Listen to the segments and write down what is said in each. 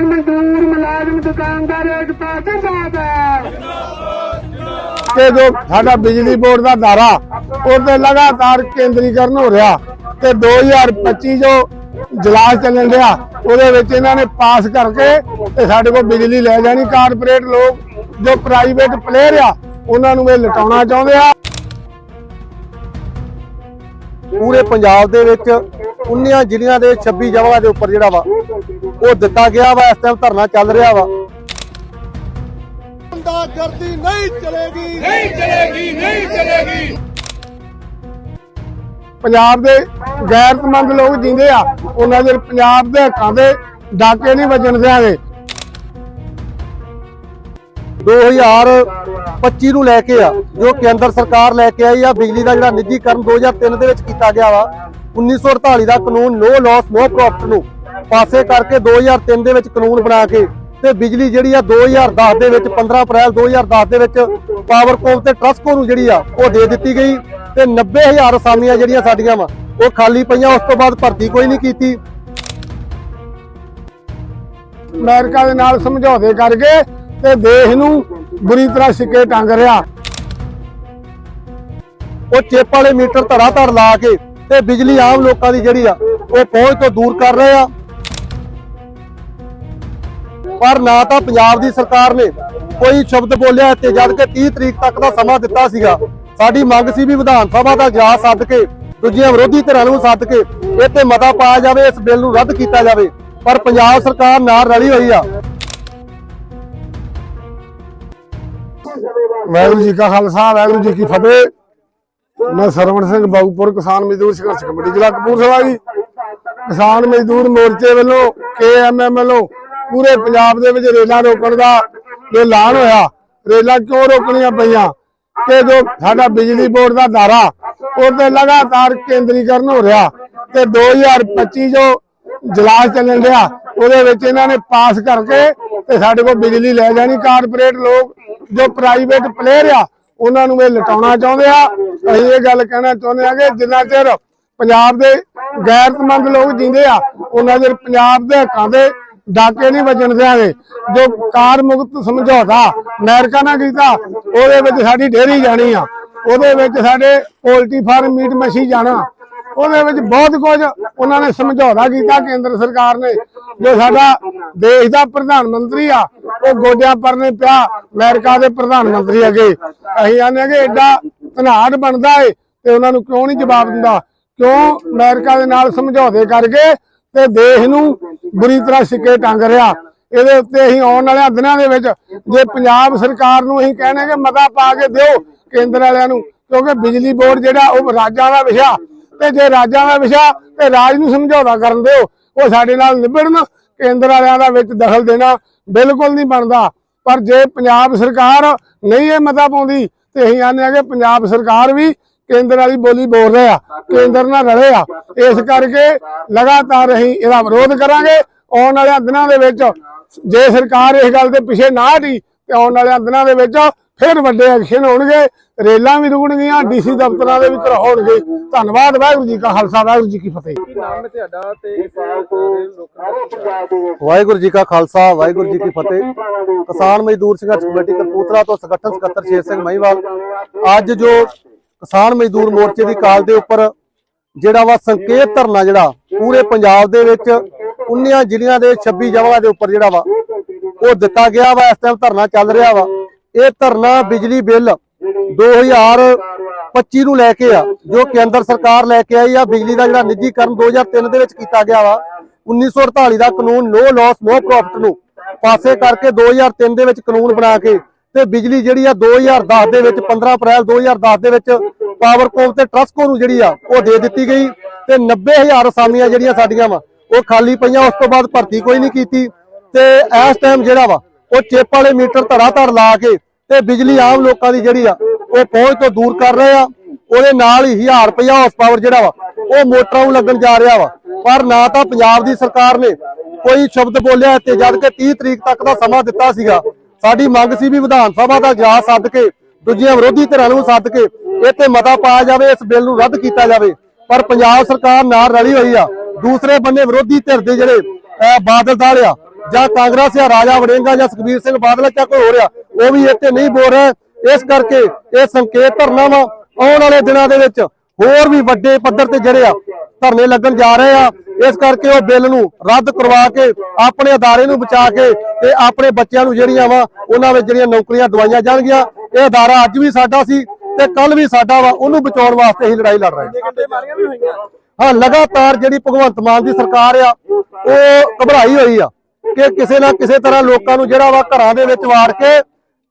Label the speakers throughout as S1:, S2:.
S1: ਕਿਸਾਨ ਮਜ਼ਦੂਰ ਮੁਲਾਜ਼ਮ, ਦੁਕਾਨਦਾਰ, ਏਕਤਾ, ਜਿੰਦਾਬਾਦ।
S2: ਕਿ ਜੋ ਸਾਡਾ ਬਿਜਲੀ ਬੋਰਡ ਦਾ ਦਾਰਾ ਉਹਦੇ ਲਗਾਤਾਰ ਕੇਂਦਰੀਕਰਨ ਹੋ ਰਿਹਾ ਤੇ 2025 ਜੋ ਜਲਾਸ ਚੱਲਣ ਰਿਹਾ, ਉਹਦੇ ਵਿੱਚ ਇਹਨਾਂ ਨੇ ਪਾਸ ਕਰਕੇ ਤੇ ਸਾਡੇ ਕੋਲ ਬਿਜਲੀ ਲੈ ਜਾਣੀ ਕਾਰਪੋਰੇਟ ਲੋਕ ਜੋ ਪ੍ਰਾਈਵੇਟ ਪਲੇਅਰ ਆ, ਉਹਨਾਂ ਨੂੰ ਇਹ ਲਟਾਉਣਾ ਚਾਹੁੰਦੇ ਆ।
S3: ਪੂਰੇ ਪੰਜਾਬ ਦੇ ਵਿੱਚ 19 ਜ਼ਿਲ੍ਹਿਆਂ ਦੇ 26 ਜਗ੍ਹਾ ਦੇ ਉੱਪਰ ਜਿਹੜਾ ਵਾ ਉਹ ਦਿੱਤਾ ਗਿਆ ਵਾ ਇਸ ਟਾਈਮ ਧਰਨਾ ਚੱਲ ਰਿਹਾ ਵਾ। ਗੁੰਡਾਗਰਦੀ ਨਹੀਂ ਚਲੇਗੀ।
S2: ਪੰਜਾਬ ਦੇ ਗੈਰਤਮੰਦ ਲੋਕ ਜਿੰਦੇ ਆ ਉਹਨਾਂ ਦੇ ਪੰਜਾਬ ਦੇ ਹੱਕਾਂ ਦੇ ਡਾਕੇ ਨਹੀਂ ਵੱਜਣ ਦਿਆਂਗੇ।
S3: 2025 ਨੂੰ ਲੈ ਕੇ ਆ, ਜੋ ਕੇਂਦਰ ਸਰਕਾਰ ਲੈ ਕੇ ਆਈ ਆ, ਬਿਜਲੀ ਦਾ ਜਿਹੜਾ ਨਿੱਜੀਕਰਨ 2003 ਦੇ ਵਿੱਚ ਕੀਤਾ ਗਿਆ ਵਾ 1948 ਦਾ ਕਾਨੂੰਨ ਨੋ ਲਾਸ ਨੋ ਪ੍ਰੋਫਿਟ ਨੂੰ ਪਾਸੇ ਕਰਕੇ 2003 ਦੇ ਵਿੱਚ ਕਾਨੂੰਨ ਬਣਾ ਕੇ ਤੇ ਬਿਜਲੀ ਜਿਹੜੀ ਆ 2010 ਦੇ ਵਿੱਚ 15 ਅਪ੍ਰੈਲ 2010 ਦੇ ਵਿੱਚ ਪਾਵਰਕੌਮ ਤੇ ਟਰਸਕੋ ਨੂੰ ਜਿਹੜੀ ਆ, ਉਹ ਦੇ ਦਿੱਤੀ ਗਈ ਤੇ 90000 ਅਸਾਮੀਆਂ ਜਿਹੜੀਆਂ ਸਾਡੀਆਂ ਵਾ, ਉਹ ਖਾਲੀ ਪਈਆਂ, ਉਸ ਤੋਂ ਬਾਅਦ ਭਰਤੀ ਕੋਈ ਨਹੀਂ ਕੀਤੀ।
S2: ਅਮਰੀਕਾ ਦੇ ਨਾਲ ਸਮਝੌਤੇ ਕਰਕੇ ਤੇ ਦੇਸ਼ ਨੂੰ ਬੁਰੀ ਤਰ੍ਹਾਂ ਸਿੱਕੇ ਟੰਗ ਰਿਹਾ।
S3: ਉਹ ਚਿੱਪ ਵਾਲੇ ਮੀਟਰ ਧੜਾ ਧੜ ਲਾ ਕੇ ਤੇ ਬਿਜਲੀ ਆਮ ਲੋਕਾਂ ਦੀ ਜਿਹੜੀ ਆ, ਉਹ ਪਹੁੰਚ ਤੋਂ ਦੂਰ ਕਰ ਰਹੇ ਆ। ਪਰ ਨਾ ਤਾਂ ਪੰਜਾਬ ਦੀ ਸਰਕਾਰ ਨੇ ਕੋਈ ਸ਼ਬਦ ਬੋਲਿਆ ਤੇ ਜਦ ਕਿ 30 ਤਰੀਕ ਤੱਕ ਦਾ ਸਮਾਂ ਦਿੱਤਾ ਸੀਗਾ। ਸਾਡੀ ਮੰਗ ਸੀ ਵੀ ਵਿਧਾਨ ਸਭਾ ਦਾ ਇਜਲਾਸ ਸੱਦ ਕੇ, ਦੂਜੀਆਂ ਵਿਰੋਧੀ ਧਿਰਾਂ ਨੂੰ ਸੱਦ ਕੇ ਇਹ ਤੇ ਮਤਾ ਪਾਇਆ ਜਾਵੇ, ਇਸ ਬਿੱਲ ਨੂੰ ਰੱਦ ਕੀਤਾ ਜਾਵੇ। ਪਰ ਪੰਜਾਬ ਸਰਕਾਰ ਨਾਲ ਰਲੀ ਹੋਈ ਆ।
S2: ਵਾਹਿਗੁਰੂ ਜੀ ਕਾ ਖਾਲਸਾ, ਵਾਹਿਗੁਰੂ ਜੀ ਕੀ ਫਤਿਹ। ਮੈਂ ਸਰਵਣ ਸਿੰਘ ਬਾਉਪੁਰ ਕਿਸਾਨ ਮਜ਼ਦੂਰ ਸੰਘਰਸ਼ ਕਮੇਟੀ, ਜ਼ਿਲ੍ਹਾ ਕਪੂਰਥਲਾ ਜੀ। ਕਿਸਾਨ ਮਜ਼ਦੂਰ ਮੋਰਚੇ ਵੱਲੋਂ ਕੇਐਮਐਮ ਵੱਲੋਂ ਪੂਰੇ ਪੰਜਾਬ ਦੇ ਵਿੱਚ ਰੇਲਾਂ ਰੋਕਣ ਦਾ ਐਲਾਨ ਹੋਇਆ, ਰੇਲਾਂ ਕਿਉਂ ਰੋਕਣੀਆਂ ਪਈਆਂ? ਕਿ ਜੋ ਸਾਡਾ ਬਿਜਲੀ ਬੋਰਡ ਦਾ ਦਾਰਾ ਉਹਦੇ ਲਗਾਤਾਰ ਕੇਂਦਰੀਕਰਨ ਹੋ ਰਿਹਾ ਤੇ 2025 ਜੋ ਜਲਾਸ ਚੱਲਣ ਰਿਹਾ ਉਹਦੇ ਵਿੱਚ ਇਹਨਾਂ ਨੇ ਪਾਸ ਕਰਕੇ ਤੇ ਸਾਡੇ ਕੋਲ ਬਿਜਲੀ ਲੈ ਜਾਣੀ, ਕਾਰਪੋਰੇਟ ਲੋਕ ਜੋ ਪ੍ਰਾਈਵੇਟ ਪਲੇਅਰ ਆ, ਉਹਨਾਂ ਨੂੰ ਇਹ ਲਟਾਉਣਾ ਚਾਹੁੰਦੇ ਆ। ਅਸੀਂ ਇਹ ਗੱਲ ਕਹਿਣਾ ਚਾਹੁੰਦੇ ਆ ਕਿ ਜਿੰਨਾ ਚਿਰ ਪੰਜਾਬ ਦੇ ਗੈਰਤਮੰਦ ਲੋਕ ਜਿੰਦੇ ਆ, ਉਹਨਾਂ ਚਿਰ ਪੰਜਾਬ ਦੇ ਹੱਕਾਂ ਦੇ ਡਾਕੇ ਨਹੀਂ ਵੱਜਣ ਦਿਆਂਗੇ। ਜੋ ਕਾਰ ਮੁਕਤ ਸਮਝੌਤਾ ਅਮਰੀਕਾ ਨਾਲ ਕੀਤਾ, ਉਹਦੇ ਵਿੱਚ ਸਾਡੀ ਡੇਰੀ ਜਾਣੀ ਆ। ਉਹਦੇ ਵਿੱਚ ਸਾਡੇ ਪੋਲਟਰੀ ਫਾਰਮ ਮੀਟ ਮੱਛੀ ਜਾਣਾ। ਉਹਦੇ ਵਿੱਚ ਬਹੁਤ ਕੁਝ ਉਹਨਾਂ ਨੇ ਸਮਝੌਤਾ ਕੀਤਾ, ਕੇਂਦਰ ਸਰਕਾਰ ਨੇ। ਜੋ ਸਾਡਾ ਦੇਸ਼ ਦਾ ਪ੍ਰਧਾਨ ਮੰਤਰੀ ਆ ਉਹ ਗੋਡਿਆਂ ਪਰਨੇ ਪਿਆ। ਅਮਰੀਕਾ ਦੇ ਪ੍ਰਧਾਨ ਮੰਤਰੀ ਅਗੇ। ਅਸੀਂ ਆਨੇ ਕਿ ਐਡਾ ਧਨਾੜ ਬਣਦਾ ਏ ਤੇ ਉਹਨਾਂ ਨੂੰ ਕਿਉਂ ਨਹੀਂ ਜਵਾਬ ਦਿੰਦਾ? ਕਿਉਂ ਅਮਰੀਕਾ ਦੇ ਨਾਲ ਸਮਝੌਤੇ ਕਰਕੇ ਤੇ ਦੇਸ਼ ਨੂੰ ਬੁਰੀ ਤਰ੍ਹਾਂ ਸਿੱਕੇ ਟੰਗ ਰਿਹਾ? ਇਹਦੇ ਉੱਤੇ ਅਸੀਂ ਆਉਣ ਵਾਲੇ ਦਿਨਾਂ ਦੇ ਵਿੱਚ ਜੇ ਪੰਜਾਬ ਸਰਕਾਰ ਨੂੰ ਅਸੀਂ ਕਹਿੰਦੇ ਕਿ ਮਤਾ ਪਾ ਕੇ ਦਿਓ ਕੇਂਦਰ ਵਾਲਿਆਂ ਨੂੰ, ਕਿਉਂਕਿ ਬਿਜਲੀ ਬੋਰਡ ਜਿਹੜਾ ਉਹ ਰਾਜਾਂ ਦਾ ਵਿਸ਼ਾ। ਤੇ ਜੇ ਰਾਜਾਂ ਦਾ ਵਿਸ਼ਾ ਤੇ ਰਾਜ ਨੂੰ ਸਮਝੌਤਾ ਕਰਨ ਦਿਓ, ਉਹ ਸਾਡੇ ਨਾਲ ਨਿਬੜਨ, ਕੇਂਦਰ ਵਾਲਿਆਂ ਦਾ ਵਿੱਚ ਦਖਲ ਦੇਣਾ ਬਿਲਕੁਲ ਨਹੀਂ ਬਣਦਾ। ਪਰ ਜੇ ਪੰਜਾਬ ਸਰਕਾਰ ਨਹੀਂ ਇਹ ਮਤਾ ਪਾਉਂਦੀ, ਤੇ ਅਸੀਂ ਆਨੇ ਆ ਕਿ ਪੰਜਾਬ ਸਰਕਾਰ ਵੀ ਕੇਂਦਰ ਵਾਲੀ ਬੋਲੀ ਬੋਲ ਰਹੇ ਆ, ਕੇਂਦਰ ਨਾਲ ਰਲੇ ਆ। ਇਸ ਕਰਕੇ ਲਗਾਤਾਰ ਅਸੀਂ ਇਹਦਾ ਵਿਰੋਧ ਕਰਾਂਗੇ। ਆਉਣ ਵਾਲੇ ਦਿਨਾਂ ਦੇ ਵਿੱਚ ਜੇ ਸਰਕਾਰ ਇਸ ਗੱਲ ਦੇ ਪਿੱਛੇ ਨਾ ਹਟੀ, ਤੇ ਆਉਣ ਵਾਲੇ ਦਿਨਾਂ ਦੇ ਵਿੱਚ ਫਿਰ ਵੱਡੇ ਐਕਸ਼ਨ ਹੋਣਗੇ ਰੇਲਾਂ ਵੀ ਰੁਕਣਗੀਆਂ ਡੀਸੀ ਦਫ਼ਤਰਾਂ ਦੇ ਵੀ ਹੋਣਗੇ। ਧੰਨਵਾਦ ਵਾਹਿਗੁਰੂ ਜੀ ਕਾ ਖਾਲਸਾ ਵਾਹਿਗੁਰੂ ਜੀ ਕੀ ਫਤਿਹ।
S3: ਵਾਹਿਗੁਰੂ ਜੀ ਕਾ ਖਾਲਸਾ ਵਾਹਿਗੁਰੂ ਜੀ ਕੀ ਫਤਿਹ। ਕਿਸਾਨ ਮਜ਼ਦੂਰ ਸੰਘਰਸ਼ ਕਮੇਟੀ ਕਪੂਰਥਲਾ ਤੋਂ ਸੰਗਠਨ ਸਕੱਤਰ ਸ਼ੇਰ ਸਿੰਘ ਮਹੀਵਾਲ। ਅੱਜ ਜੋ ਕਿਸਾਨ ਮਜ਼ਦੂਰ ਮੋਰਚੇ ਦੀ ਕਾਲ ਦੇ ਉੱਪਰ ਜਿਹੜਾ ਵਾ ਸੰਕੇਤ ਧਰਨਾ ਜਿਹੜਾ ਪੂਰੇ ਪੰਜਾਬ ਦੇ ਵਿੱਚ 19 ਜ਼ਿਲ੍ਹਿਆਂ ਦੇ 26 ਜਗ੍ਹਾ ਦੇ ਉੱਪਰ ਜਿਹੜਾ ਵਾ ਉਹ ਦਿੱਤਾ ਗਿਆ ਵਾ ਇਸ ਟਾਈਮ ਧਰਨਾ ਚੱਲ ਰਿਹਾ ਵਾ। ਇਹ ਧਰਨਾ ਬਿਜਲੀ ਬਿੱਲ 2025 ਨੂੰ ਲੈ ਕੇ ਆ, ਜੋ ਕੇਂਦਰ ਸਰਕਾਰ ਲੈ ਕੇ ਆਈ ਆ, ਬਿਜਲੀ ਦਾ ਜਿਹੜਾ ਨਿੱਜੀਕਰਨ 2003 ਦੇ ਵਿੱਚ ਕੀਤਾ ਗਿਆ ਵਾ 1948 ਦਾ ਕਾਨੂੰਨ ਨੋ ਲਾਸ ਨੋ ਪ੍ਰੋਫਿਟ ਨੂੰ ਪਾਸੇ ਕਰਕੇ 2003 ਦੇ ਵਿੱਚ ਕਾਨੂੰਨ ਬਣਾ ਕੇ ਤੇ ਬਿਜਲੀ ਜਿਹੜੀ ਆ 2010 ਦੇ ਵਿੱਚ 15 ਅਪ੍ਰੈਲ 2010 ਦੇ ਵਿੱਚ ਪਾਵਰਕੋਮ ਤੇ ਟਰਸਕੋ ਨੂੰ ਜਿਹੜੀ ਆ, ਉਹ ਦੇ ਦਿੱਤੀ ਗਈ ਤੇ 90000 ਅਸਾਮੀਆਂ ਜਿਹੜੀਆਂ ਸਾਡੀਆਂ ਵਾ, ਉਹ ਖਾਲੀ ਪਈਆਂ, ਉਸ ਤੋਂ ਬਾਅਦ ਭਰਤੀ ਕੋਈ ਨਹੀਂ ਕੀਤੀ ਤੇ ਇਸ ਟਾਈਮ ਜਿਹੜਾ ਵਾ ਉਹ ਚੇਪ ਵਾਲੇ ਮੀਟਰ ਧੜਾ ਧੜ ਲਾ ਕੇ ਤੇ ਬਿਜਲੀ ਆਮ ਲੋਕਾਂ ਦੀ ਜਿਹੜੀ ਆ, ਉਹ ਪਹੁੰਚ ਤੋਂ ਦੂਰ ਕਰ ਰਹੇ ਆ। ਉਹਦੇ ਨਾਲ ਹੀ 1000 ਰੁਪਇਆ ਹਾਰਸ ਪਾਵਰ ਜਿਹੜਾ ਵਾ, ਉਹ ਮੋਟਰਾਂ ਨੂੰ ਲੱਗਣ ਜਾ ਰਿਹਾ ਵਾ। ਪਰ ਨਾ ਤਾਂ ਪੰਜਾਬ ਦੀ ਸਰਕਾਰ ਨੇ ਕੋਈ ਸ਼ਬਦ ਬੋਲਿਆ ਤੇ ਜਦ ਕਿ 30 ਤਰੀਕ ਤੱਕ ਦਾ ਸਮਾਂ ਦਿੱਤਾ ਸੀਗਾ। ਸਾਡੀ ਮੰਗ ਸੀ ਵੀ ਵਿਧਾਨ ਸਭਾ ਦਾ ਇਜਲਾਸ ਸੱਦ ਕੇ, ਦੂਜੀਆਂ ਵਿਰੋਧੀ ਧਿਰਾਂ ਨੂੰ ਸੱਦ ਕੇ, ਇੱਥੇ ਮਤਾ ਪਾਇਆ ਜਾਵੇ, ਇਸ ਬਿੱਲ ਨੂੰ ਰੱਦ ਕੀਤਾ ਜਾਵੇ। ਪਰ ਪੰਜਾਬ ਸਰਕਾਰ ਨਾਲ ਰਲੀ ਹੋਈ ਆ। ਦੂਸਰੇ ਬੰਨੇ ਵਿਰੋਧੀ ਧਿਰ ਦੇ ਜਿਹੜੇ, ਅਹ ਬਾਦਲ ਦਾਲ ਆ ਜਾਂ ਕਾਂਗਰਸ ਜਾਂ ਰਾਜਾ ਵੜਿੰਗਾ ਜਾਂ ਸੁਖਬੀਰ ਸਿੰਘ ਬਾਦਲ ਜਾਂ ਕੋਈ ਹੋ ਰਿਹਾ ਉਹ ਵੀ ਇੱਥੇ ਨਹੀਂ ਬੋਲ ਰਿਹਾ। ਇਸ ਕਰਕੇ ਇਹ ਸੰਕੇਤ ਧਰਨਾ ਵਾ ਆਉਣ ਵਾਲੇ ਦਿਨਾਂ ਦੇ ਵਿੱਚ ਹੋਰ ਵੀ ਵੱਡੇ ਪੱਧਰ ਤੇ ਜਿਹੜੇ ਆ ਧਰਨੇ ਲੱਗਣ ਜਾ ਰਹੇ ਆ। ਇਸ ਕਰਕੇ ਉਹ ਬਿੱਲ ਨੂੰ ਰੱਦ ਕਰਵਾ ਕੇ ਆਪਣੇ ਅਦਾਰੇ ਨੂੰ ਬਚਾ ਕੇ ਤੇ ਆਪਣੇ ਬੱਚਿਆਂ ਨੂੰ ਜਿਹੜੀਆਂ ਵਾ ਉਹਨਾਂ ਵਿੱਚ ਜਿਹੜੀਆਂ ਨੌਕਰੀਆਂ ਦਵਾਈਆਂ ਜਾਣਗੀਆਂ। ਇਹ ਅਦਾਰਾ ਅੱਜ ਵੀ ਸਾਡਾ ਸੀ ਤੇ ਕੱਲ ਵੀ ਸਾਡਾ ਵਾ ਉਹਨੂੰ ਬਚਾਉਣ ਵਾਸਤੇ ਅਸੀਂ ਲੜਾਈ ਲੜ ਰਹੇ ਹਾਂ। ਹਾਂ ਲਗਾਤਾਰ ਜਿਹੜੀ ਭਗਵੰਤ ਮਾਨ ਦੀ ਸਰਕਾਰ ਆ ਉਹ ਘਬਰਾਈ ਹੋਈ ਆ। ਕਿ ਕਿਸੇ ਨਾ ਕਿਸੇ ਤਰ੍ਹਾਂ ਲੋਕਾਂ ਨੂੰ ਜਿਹੜਾ ਵਾ ਘਰਾਂ ਦੇ ਵਿੱਚ ਵਾੜ ਕੇ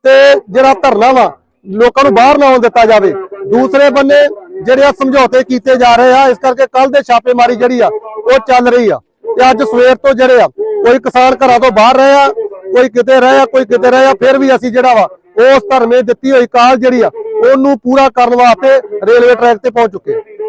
S3: ਤੇ ਜਿਹੜਾ ਧਰਨਾ ਵਾ, ਲੋਕਾਂ ਨੂੰ ਬਾਹਰ ਨਾ ਆਉਣ ਦਿੱਤਾ ਜਾਵੇ। ਦੂਸਰੇ ਬੰਨੇ ਜਿਹੜੇ ਆ ਸਮਝੌਤੇ ਕੀਤੇ ਜਾ ਰਹੇ ਆ, ਇਸ ਕਰਕੇ ਕੱਲ ਦੇ ਛਾਪੇਮਾਰੀ ਜਿਹੜੀ ਆ, ਉਹ ਚੱਲ ਰਹੀ ਆ। ਤੇ ਅੱਜ ਸਵੇਰ ਤੋਂ ਜਿਹੜੇ ਆ, ਕੋਈ ਕਿਸਾਨ ਘਰਾਂ ਤੋਂ ਬਾਹਰ ਰਹੇ ਆ, ਕੋਈ ਕਿਤੇ ਰਹੇ ਆ, ਕੋਈ ਕਿਤੇ ਰਹੇ ਆ, ਫਿਰ ਵੀ ਅਸੀਂ ਜਿਹੜਾ ਵਾ, ਉਸ ਧਰਮੇ ਦਿੱਤੀ ਹੋਈ ਕਾਲ ਜਿਹੜੀ ਆ, ਉਹਨੂੰ ਪੂਰਾ ਕਰਨ ਵਾਸਤੇ ਰੇਲਵੇ ਟਰੈਕ ਤੇ ਪਹੁੰਚ ਚੁੱਕੇ